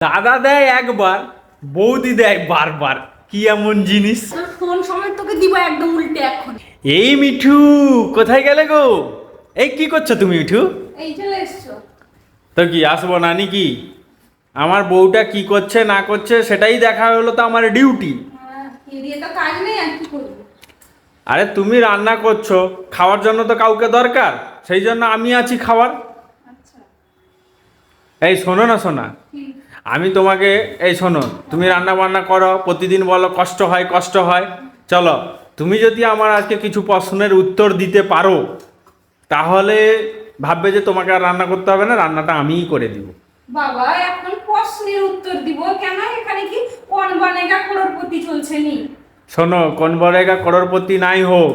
দাদা দেয় একবার বৌদি দেয় বারবার। কি এমন জিনিস? ফোন সময় তোকে দিব একদম উল্টে এখন? এই মিঠু কোথায় গেলে গো? এই কি করছ তুমি মিঠু? এই চলে এসছো। তো কি আসব না নাকি? আমার বউটা কি করছে না করছে সেটাই দেখা হলো তো আমার ডিউটি হ্যাঁ, নেই আর কি তুমি রান্না করছ খাওয়ার জন্য তো কাউকে দরকার সেই জন্য আমি আছি খাওয়ার। আচ্ছা। এই শোনো না শোনা। কি? আমি তোমাকে এই শোনো তুমি রান্না বান্না করো প্রতিদিন বলো কষ্ট হয় কষ্ট হয়। চলো তুমি যদি আমার আজকে কিছু প্রশ্নের উত্তর দিতে পারো তাহলে ভাববে যে তোমাকে আর রান্না করতে হবে না রান্নাটা আমিই করে দিব। বাবা এখন প্রশ্নের উত্তর দিব। কেন এখানে কি কোন বানেগা করোড়পতি চলছে নি? শোনো কোন বরেগা করোড়পতি নাই হোক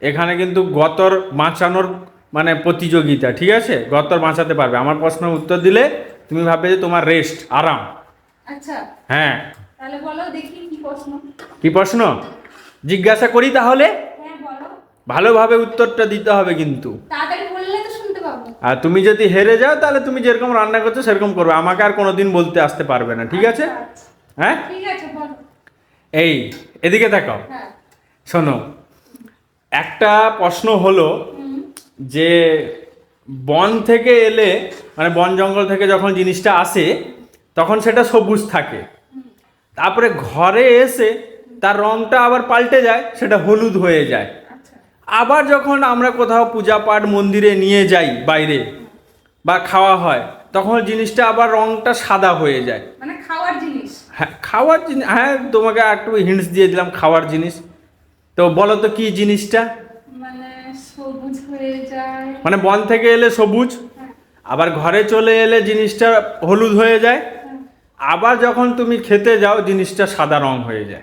এখানে কিন্তু গতর বাঁচানোর মানে প্রতিযোগিতা ঠিক আছে? গতর বাঁচাতে পারবে। আমার প্রশ্নের উত্তর দিলে তুমি ভাববে যে তোমার রেস্ট আরাম। আচ্ছা। হ্যাঁ। তাহলে বলো দেখি কি প্রশ্ন। কি প্রশ্ন? জিজ্ঞাসা করি তাহলে? হ্যাঁ ভালোভাবে উত্তরটা দিতে হবে কিন্তু। আর তুমি যদি হেরে যাও তাহলে তুমি যেরকম রান্না করছ সেরকম করবে। আমাকে আর কোনোদিন বলতে আসতে পারবে না ঠিক আছে? আচ্ছা, আচ্ছা। হ্যাঁ? এই এদিকে তাকাও হ্যাঁ। শোনো একটা প্রশ্ন হলো যে বন থেকে এলে মানে বন জঙ্গল থেকে যখন জিনিসটা আসে তখন সেটা সবুজ থাকে। তারপরে ঘরে এসে তার রংটা আবার পাল্টে যায় সেটা হলুদ হয়ে যায়। আচ্ছা। আবার যখন আমরা কোথাও পূজা পাঠ মন্দিরে নিয়ে যাই বাইরে বা খাওয়া হয় তখন জিনিসটা আবার রংটা সাদা হয়ে যায়। মানে খাওয়ার জিনিস। হ্যাঁ খাওয়ার জিনিস হ্যাঁ তোমাকে একটু হিন্টস দিয়ে দিলাম খাওয়ার জিনিস। তো বলো তো কি জিনিসটা? মানে সবুজ হয়ে যায়। মানে বন থেকে এলে সবুজ? আবার ঘরে চলে এলে জিনিসটা হলুদ হয়ে যায়। আবার যখন তুমি খেতে যাও জিনিসটা সাদা রং হয়ে যায়।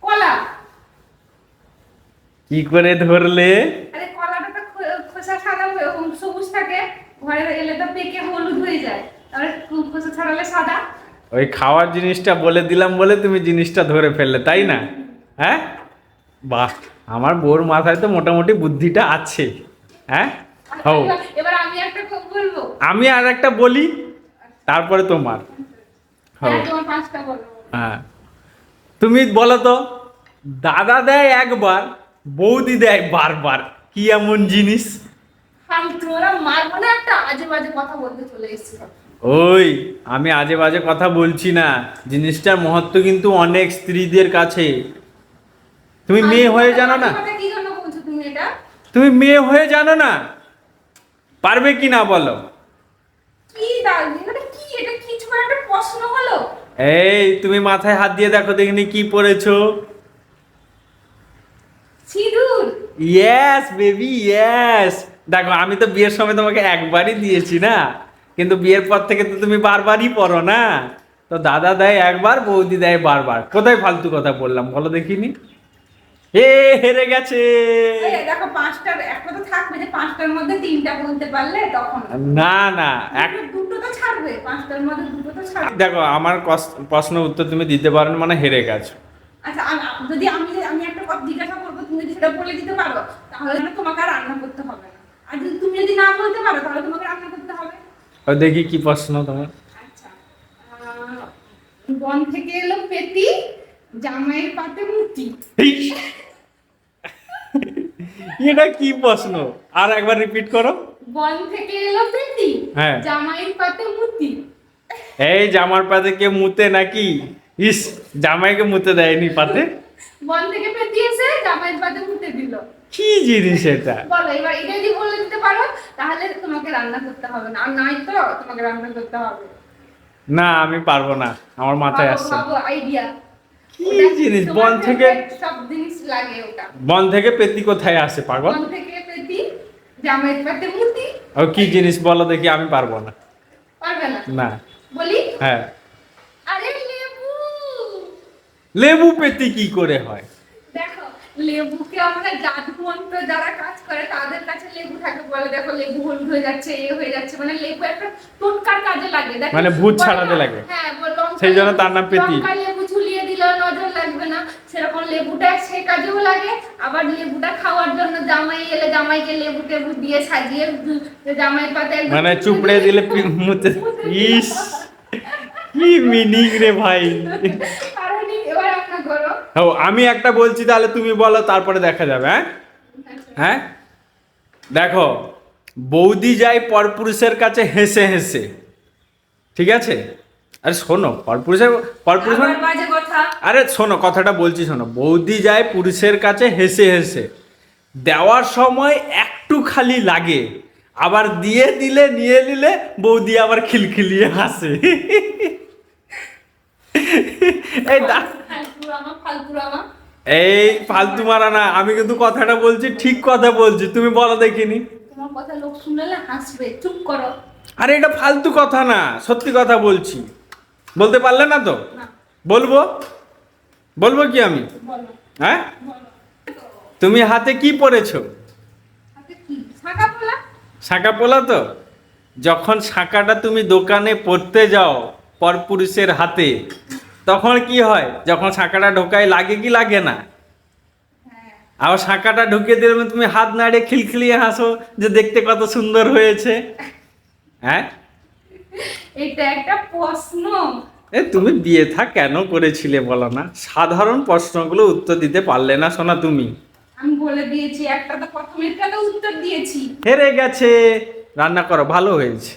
কলা। কি করে ধরলে? আরে কলাটা তো খোসা সাদা হয়ে- হুম, সবুজ থাকে। ঘরে এলে তো পেকে হলুদ হয়ে যায়। তাহলে খোসা ছাড়ালে সাদা। ওই খাওয়ার জিনিসটা বলে দিলাম বলে তুমি জিনিসটা ধরে ফেললে তাই না? হ্যাঁ? বাহ আমার বোর মাথায় তো মোটামুটি বুদ্ধিটা আছে। হ্যাঁ? এবার- এবার আমি একটা বলব। আমি আর একটা বলি তারপরে তোমার। হ্যাঁ তোমার পাঁচটা বলো। হ্যাঁ। তুমি বলো তো দাদা দেয় একবার বৌদি দেয় বারবার কি এমন জিনিস? ওই আমি আজে বাজে কথা বলছি না জিনিসটার মহত্ব কিন্তু অনেক স্ত্রীদের কাছে। তুমি মেয়ে হয়ে জানো না। তুমি মেয়ে হয়ে জানো না? পারবে কি না বলো? এই তুমি মাথায় হাত দিয়ে দেখো দেখিনি কি পড়েছো। সিঁদুর। ইয়েস বেবি ইয়েস দেখো আমি তো বিয়ের সময় তোমাকে একবারই দিয়েছি না। কিন্তু বিয়ের পর থেকে তো তুমি বারবারই পড়ো না। তো দাদা দেয় একবার বৌদি দেয় বারবার। কোথায় ফালতু কথা বললাম বলো দেখিনি? এ হেরে গেছে। দেখো পাঁচটার একটা তো থাকবে যে পাঁচটার মধ্যে তিনটা বলতে পারলে তখন। না না এক দুটো- তো ছাড়বে পাঁচটার মধ্যে দুটো তো ছাড়বে। দেখো আমার প্রশ্ন উত্তর তুমি দিতে পারো মানে হেরে গেছো। আচ্ছা যদি আমি আমি একটা কথা জিজ্ঞাসা করব তুমি যদি সেটা বলে দিতে পারো তাহলে তোমাকে আর রান্না করতে হবে না। আর যদি তুমি যদি না বলতে পারো তাহলে তোমাকে রান্না করতে হবে। দেখি কি প্রশ্ন তোমার। আচ্ছা বন থেকে এলো পেটি। জামাইয়ের পাতে এই! এটা কি প্রশ্ন? আর একবার রিপিট করো। বন থেকে এলো পেটি। হ্যাঁ। জামাইয়ের পাতে মুতি এই জামার পাতে কে মুতে নাকি? ইস জামাইকে মুতে দেয়নি পাতে। বন থেকে পেটি এসে জামাইয়ের পাতে মুতে দিল। কি জিনিস এটা? বলো এবার এটা যদি বলে দিতে পারো তাহলে তোমাকে রান্না করতে হবে না। আর নাই তো তোমাকে রান্না করতে হবে। না আমি পারব না। আমার মাথায় আসছে। আইডিয়া কি জিনিস? বন থেকে সব জিনিস লাগে ওটা। বন থেকে পেতি কোথায় আসে পাগল? বন থেকে পেটি জামাইয়ের পাতে মুতি। ও কি জিনিস বলো দেখি আমি পারব না। পারবে না? না। বলি? হ্যাঁ। আরে লেবু। লেবু পেতি কি করে হয়? দেখো লেবুকে আমরা জাদু মন্ত্র যারা কাজ করে তাদের কাছে লেবু থাকে বলে দেখো লেবু হলুদ হয়ে যাচ্ছে এ হয়ে যাচ্ছে মানে লেবু একটা টোটকার কাজে লাগে। মানে ভূত ছাড়াতে লাগে। হ্যাঁ সেই জন্য তার নাম পেতি। লঙ্কা লেবু লাগবে না। সেরকম লেবুটা সে কাজেও লাগে। আবার লেবুটা খাওয়ার জন্য জামাই এলে জামাইকে লেবু টেবু দিয়ে সাজিয়ে জামাই পাতে মানে চুপড়ে দিলে মুতে ইস কি মিনিং রে ভাই। ও আমি একটা বলছি তাহলে তুমি বলো তারপরে দেখা যাবে হ্যাঁ? হ্যাঁ? দেখো বৌদি যায় পরপুরুষের কাছে হেসে হেসে। ঠিক আছে? আরে শোনো পরপুরুষের পরপুরুষ বাজে কথা। আরে শোনো কথাটা বলছি শোনো। বৌদি যায় পুরুষের কাছে হেসে হেসে। দেওয়ার সময় একটু খালি লাগে। আবার দিয়ে দিলে নিয়ে নিলে বৌদি আবার খিলখিলিয়ে হাসে। এই দা এই ফালতু মারা না আমি কিন্তু কথাটা বলছি ঠিক কথা বলছি তুমি বলো দেখিনি। তোমার কথা লোক শুনলে হাসবে চুপ করো। আরে এটা ফালতু কথা না সত্যি কথা বলছি। বলতে পারলে না তো? বলব? বলব কি আমি? হ্যাঁ? তুমি হাতে কি পরেছো? শাখা পোলা? শাঁকা পোলা তো? যখন শাঁকাটা তুমি দোকানে পড়তে যাও পরপুরুষের হাতে তখন কি হয়? যখন শাঁকাটা ঢোকায় লাগে কি লাগে না? হ্যাঁ। আবার শাঁকাটা ঢুকিয়ে দিলে তুমি হাত নাড়িয়ে খিলখিলিয়ে হাসো যে দেখতে কত সুন্দর হয়েছে। হ্যাঁ? এটা একটা প্রশ্ন। এ তুমি বিয়ে থা কেন করেছিলে বলো না? সাধারণ প্রশ্নগুলো উত্তর দিতে পারলে না শোনা তুমি। আমি বলে দিয়েছি একটা তো প্রথমেরটা তো উত্তর দিয়েছি। হেরে গেছে। রান্না করো ভালো হয়েছে।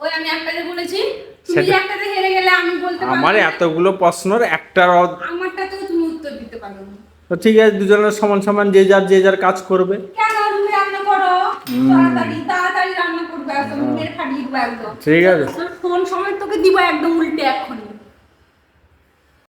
ওই আমি একটাতে বলেছি তুমি একটাতে হেরে গেলে আমি বলতে পারব আমার এতগুলো প্রশ্নের একটার অ- আমারটাতেও তুমি উত্তর দিতে পারবে না। তো ঠিক আছে দুজনের সমান সমান যে যার যে যার কাজ করবে। কেন তুমি রান্না করো? তাড়াতাড়ি তাড়াতাড়ি রান্না করবে মেরে একদম। ঠিক আছে। ফোন সময় তোকে দিব একদম উল্টে এখন